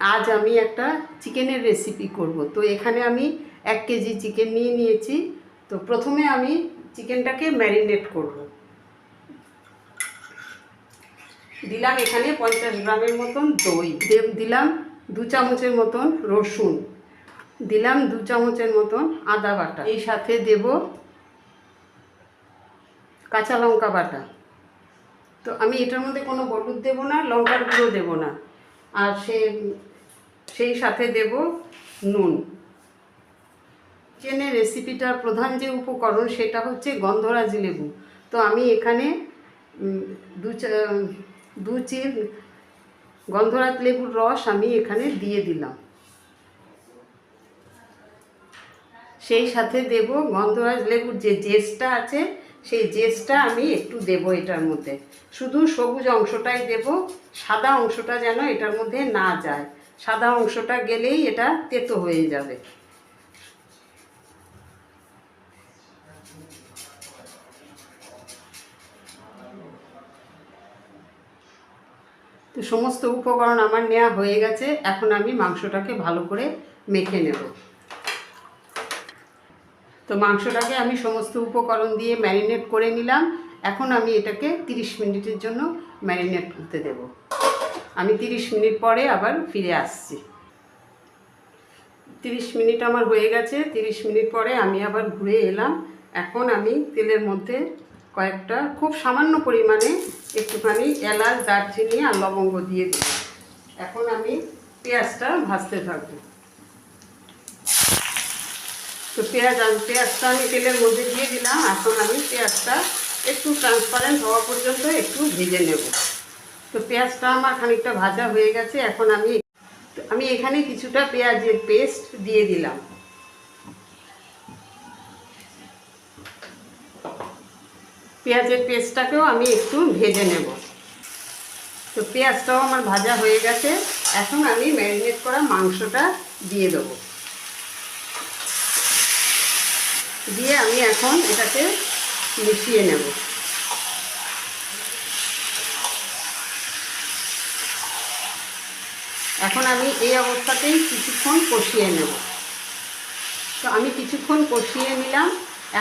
আজ আমি একটা চিকেনের রেসিপি করব। তো এখানে আমি এক কেজি চিকেন নিয়ে নিয়েছি। তো প্রথমে আমি চিকেনটাকে ম্যারিনেট করব। দিলাম এখানে পঞ্চাশ গ্রামের মতন দই। দিলাম দু চামচের মতন রসুন। দিলাম দু চামচের মতন আদা বাটা। এই সাথে দেব কাঁচা লঙ্কা বাটা। তো আমি এটার মধ্যে কোনো হলুদ দেবো না, লঙ্কার গুঁড়ো দেবো না। আর সে সেই সাথে দেব নুন। চিকেনের রেসিপিটার প্রধান যে উপকরণ সেটা হচ্ছে গন্ধরাজ লেবু। তো আমি এখানে দু দু চির গন্ধরাজ লেবুর রস আমি এখানে দিয়ে দিলাম। সেই সাথে দেব গন্ধরাজ লেবুর যে জেসটা আছে সেই জেসটা আমি একটু দেব এটার মধ্যে। শুধু সবুজ অংশটাই দেব, সাদা অংশটা যেন এটার মধ্যে না যায়। সাদা অংশটা গেলেই এটা তেতো হয়ে যাবে। তো সমস্ত উপকরণ আমার নেওয়া হয়ে গেছে, এখন আমি মাংসটাকে ভালো করে মেখে নেব। তো মাংসটাকে আমি সমস্ত উপকরণ দিয়ে ম্যারিনেট করে নিলাম। এখন আমি এটাকে 30 মিনিটের জন্য ম্যারিনেট করতে দেব। আমি 30 মিনিট পরে আবার ফিরে আসছি। 30 মিনিট আমার হয়ে গেছে। 30 মিনিট পরে আমি আবার ঘুরে এলাম। এখন আমি তেলের মধ্যে কয়েকটা খুব সামান্য পরিমাণে একটুখানি এলাচ, দারচিনি আর লবঙ্গ দিয়ে দিই এখন আমি পেঁয়াজটা ভাজতে থাকব। তো পেঁয়াজ পেঁয়াজটা আমি তেলের মধ্যে দিয়ে দিলাম। এখন আমি পেঁয়াজটা একটু ট্রান্সপারেন্ট হওয়া পর্যন্ত একটু ভেজে নেব। তো পেঁয়াজটা আমার খানিকটা ভাজা হয়ে গেছে, এখন আমি আমি এখানে কিছুটা পেঁয়াজের পেস্ট দিয়ে দিলাম। পেঁয়াজের পেস্টটাকেও আমি একটু ভেজে নেব। তো পেঁয়াজটাও আমার ভাজা হয়ে গেছে, এখন আমি ম্যারিনেট করা মাংসটা দিয়ে দেবো। দিয়ে আমি এখন এটাকে মিশিয়ে নেব। এখন আমি এই অবস্থাতেই কিছুক্ষণ কষিয়ে নেব। তো আমি কিছুক্ষণ কষিয়ে নিলাম।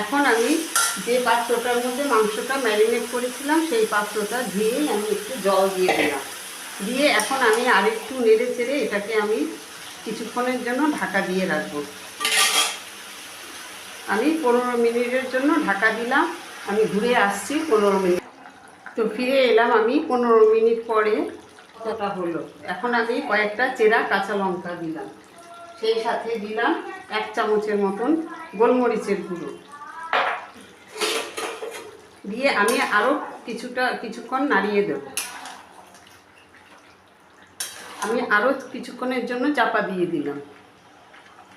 এখন আমি যে পাত্রটার মধ্যে মাংসটা ম্যারিনেট করেছিলাম, সেই পাত্রটা ধুয়েই আমি একটু জল দিয়ে দিলাম। দিয়ে এখন আমি আরেকটু নেড়ে চেড়ে এটাকে আমি কিছুক্ষণের জন্য ঢাকা দিয়ে রাখব। আমি পনেরো মিনিটের জন্য ঢাকা দিলাম। আমি ঘুরে আসছি পনেরো মিনিট। তো ফিরে এলাম আমি পনেরো মিনিট পরে। কতটা হলো, এখন আমি কয়েকটা চেরা কাঁচা লঙ্কা দিলাম। সেই সাথে দিলাম এক চামচের মতন গোলমরিচের গুঁড়ো। দিয়ে আমি আরও কিছুটা, কিছুক্ষণ নাড়িয়ে দেব। আমি আরও কিছুক্ষণের জন্য চাপা দিয়ে দিলাম।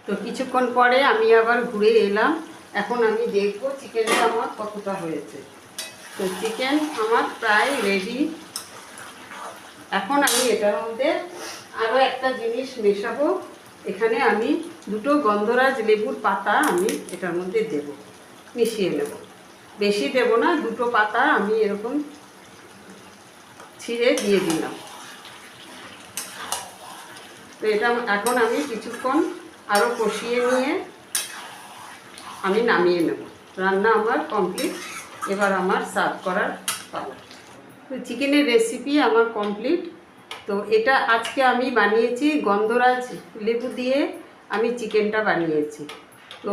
তো কিছুক্ষণ পরে আমি আবার ঘুরে এলাম। এখন আমি দেখব চিকেনটা আমার কতটা হয়েছে। তো চিকেন আমার প্রায় রেডি এখন আমি এটার মধ্যে আরও একটা জিনিস মেশাবো। এখানে আমি দুটো গন্ধরাজ লেবুর পাতা আমি এটার মধ্যে দেব। মিশিয়ে নেব। বেশি দেব না, দুটো পাতা আমি এরকম ছিঁড়ে দিয়ে দিলাম। তো এটা এখন আমি কিছুক্ষণ আরও কষিয়ে নিয়ে আমি নামিয়ে নেব। রান্না আমার কমপ্লিট এবার আমার সার্ভ করার পালা। তো চিকেনের রেসিপি আমার কমপ্লিট তো এটা আজকে আমি বানিয়েছি, গন্ধরাজ লেবু দিয়ে আমি চিকেনটা বানিয়েছি। তো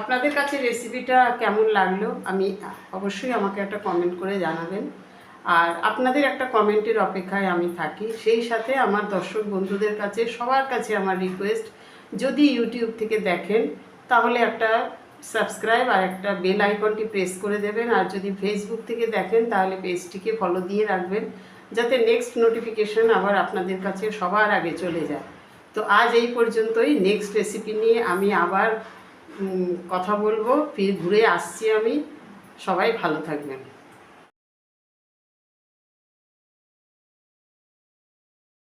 আপনাদের কাছে রেসিপিটা কেমন লাগল? আমি অবশ্যই আমাকে একটা কমেন্ট করে জানাবেন। আর আপনাদের একটা কমেন্টের অপেক্ষায় আমি থাকি। সেই সাথে আমার দর্শক বন্ধুদের কাছে, সবার কাছে আমার রিকোয়েস্ট যদি ইউটিউব থেকে দেখেন, তাহলে একটা সাবস্ক্রাইব আর একটা বেল আইকনটি প্রেস করে দেবেন। আর যদি ফেসবুক থেকে দেখেন, তাহলে পেজটিকে ফলো দিয়ে রাখবেন, যাতে নেক্সট নোটিফিকেশন আবার আপনাদের কাছে সবার আগে চলে যায়। তো আজ এই পর্যন্তই। নেক্সট রেসিপি নিয়ে আমি আবার কথা বলব। ফির ঘুরে আসছি আমি। সবাই ভালো থাকবেন।